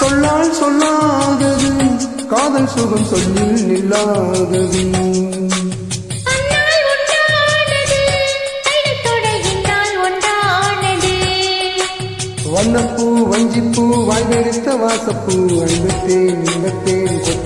சொல்லால் சொல்லாதது காதல் சுகம் சொல்லில் நில்லாதது. வண்ணப்பூ வஞ்சிப்பூ வாய்வெடுத்த வாசப்பூ அன்பத்தேன் இன்பத்தேன் கொட்டுமா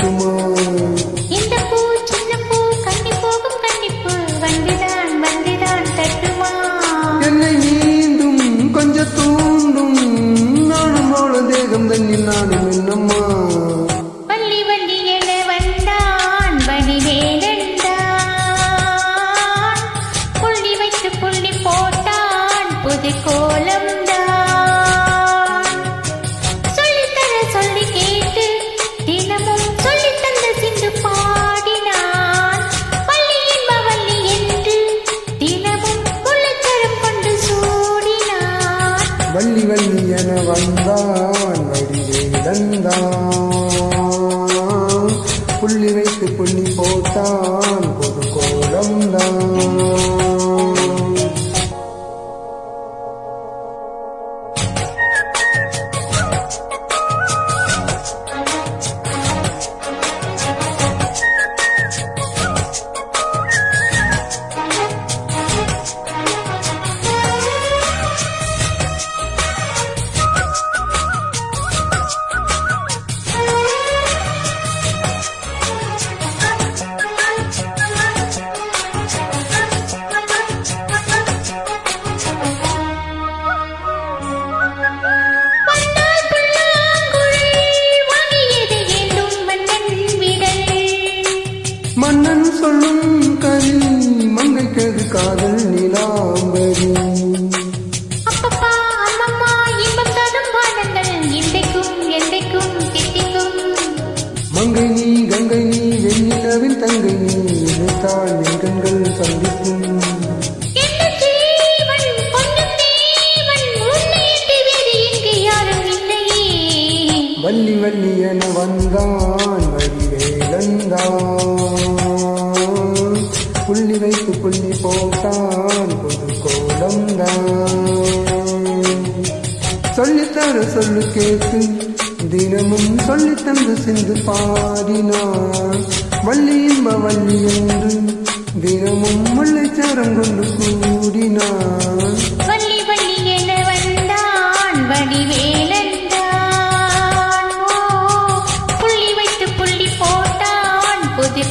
வள்ளி வள்ளி என வந்தான் வடிவேலந்தான் புள்ளி வைத்து புள்ளி போட்டான் பொது கோலம்தான் இன்றைக்கும் என்றைக்கும் தித்திக்கும் மங்கை நீ கங்கை நீ வெண்ணிலவின் தங்கை நீ இணைத்தாள் என் கண்கள் சந்திக்கும். வள்ளி வள்ளி என வந்தான் வடிவேலந்தான் புள்ளி வைத்து புள்ளி போட்டான் புது கோலம்தான் சொல்லித்தர சொல்லு கேட்டு தினமும் சொல்லி தந்து சிந்து பாடினான். வள்ளி இன்ப வள்ளி என்று தினமும் முல்லைச்சாரம் கொண்டு கூடினான். வள்ளி வள்ளி என வந்தான் வடிவேலந்தான் புள்ளி வைத்து புள்ளி போட்டான் புது